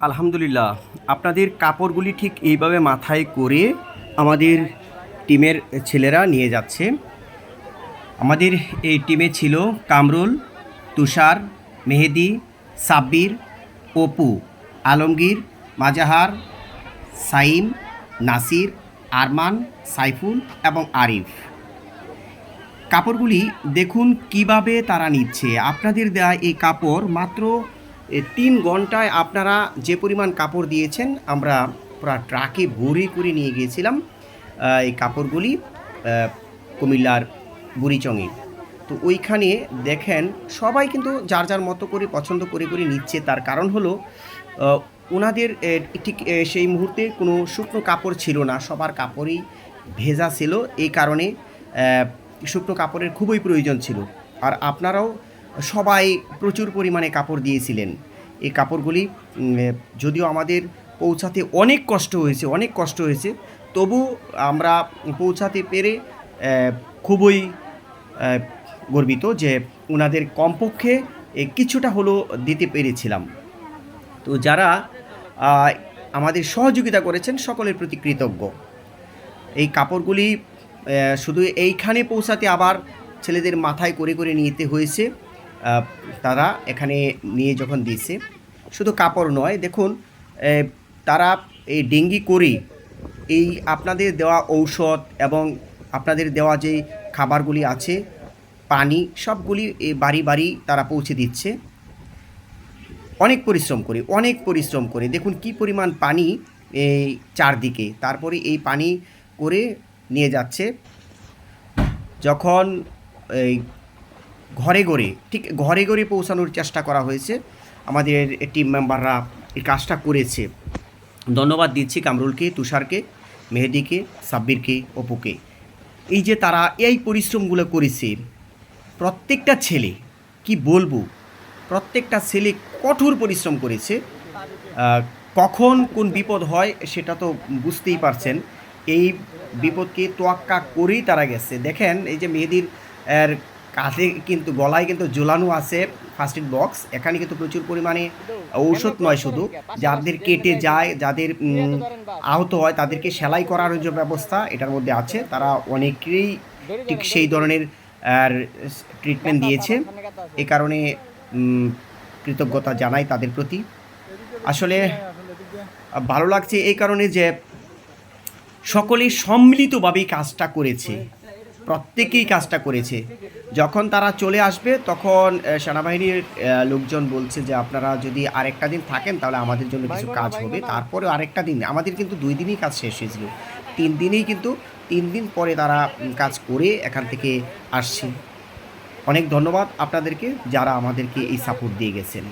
আলহামদুলিল্লাহ, আপনাদের কাপড়গুলি ঠিক এইভাবে মাথায় করে আমাদের টিমের ছেলেরা নিয়ে যাচ্ছে। আমাদের এই টিমে ছিল কামরুল, তুষার, মেহেদি, সাব্বির, অপু, আলমগীর, মাজাহার, সাইম, নাসির, আরমান, সাইফুল এবং আরিফ। কাপড়গুলি দেখুন কীভাবে তারা নিচ্ছে। আপনাদের দেয়া এই কাপড় মাত্র তিন ঘন্টায় আপনারা যে পরিমাণ কাপড় দিয়েছেন, আমরা পুরো ট্রাকে ভরে করে নিয়ে গিয়েছিলাম এই কাপড়গুলি কুমিল্লার বুড়িচঙে। তো ওইখানে দেখেন, সবাই কিন্তু যার যার মতো করে পছন্দ করে করে নিচ্ছে। তার কারণ হলো ওনাদের ঠিক সেই মুহূর্তে কোনো শুকনো কাপড় ছিল না। সবার কাপড়ই ভেজা ছিল। এই কারণে শুকনো কাপড়ের খুবই প্রয়োজন ছিল। আর আপনারাও সবাই প্রচুর পরিমাণে কাপড় দিয়েছিলেন। এই কাপড়গুলি যদিও আমাদের পৌঁছাতে অনেক কষ্ট হয়েছে, অনেক কষ্ট হয়েছে, তবু আমরা পৌঁছাতে পেরে খুবই গর্বিত যে ওনাদের কমপক্ষে কিছুটা হলো দিতে পেরেছিলাম। তো যারা আমাদের সহযোগিতা করেছেন, সকলের প্রতি কৃতজ্ঞ। এই কাপড়গুলি শুধু এইখানে পৌঁছাতে আবার ছেলেদের মাথায় করে করে নিতে হয়েছে। তারা এখানে নিয়ে যখন দিয়েছে, শুধু কাপড় নয়, দেখুন তারা এই ডেঙ্গি করে এই আপনাদের দেওয়া ঔষধ এবং আপনাদের দেওয়া যে খাবারগুলি আছে, পানি, সবগুলি বাড়ি বাড়ি তারা পৌঁছে দিচ্ছে। অনেক পরিশ্রম করে, অনেক পরিশ্রম করে, দেখুন কি পরিমাণ পানি এই চারদিকে, তারপরে এই পানি করে নিয়ে যাচ্ছে। যখন এই ঘরে ঘরে, ঠিক ঘরে ঘরে পৌঁছানোর চেষ্টা করা হয়েছে। আমাদের টিম মেম্বাররা এই কাজটা করেছে। ধন্যবাদ দিচ্ছি কামরুলকে, তুষারকে, মেহেদিকে, সাব্বিরকে, অপুকে। এই যে তারা এই পরিশ্রমগুলো করেছে, প্রত্যেকটা ছেলে, কি বলব? প্রত্যেকটা ছেলে কঠোর পরিশ্রম করেছে। কখন কোন বিপদ হয় সেটা তো বুঝতেই পারছেন। এই বিপদকে তোয়াক্কা করেই তারা গেছে। দেখেন, এই যে মেহেদির কাঁধে কিন্তু, গলায় কিন্তু ঝোলানো আছে ফার্স্ট এড বক্স এখানে কিন্তু প্রচুর পরিমাণে ঔষধ নয় শুধু, যাদের কেটে যায়, যাদের আহত হয়, তাদেরকে সেলাই করার যে ব্যবস্থা এটার মধ্যে আছে। তারা অনেকেই ঠিক সেই ধরনের, আর ট্রিটমেন্ট দিয়েছে। এ কারণে কৃতজ্ঞতা জানাই তাদের প্রতি। আসলে, ভালো লাগছে এই কারণে যে সকলে সম্মিলিতভাবেই কাজটা করেছে। প্রত্যেকেই কাজটা করেছে। যখন তারা চলে আসবে তখন সেনাবাহিনীর লোকজন বলছে যে আপনারা যদি আরেকটা দিন থাকেন তাহলে আমাদের জন্য কিছু কাজ হবে। তারপরে আরেকটা দিন। আমাদের কিন্তু দুই দিনই কাজ শেষ হয়েছিল। তিন দিনেই কিন্তু তিন দিন পরে তারা কাজ করে এখান থেকে আসছে। অনেক ধন্যবাদ আপনাদেরকে যারা আমাদেরকে এই সাপোর্ট দিয়ে গেছেন।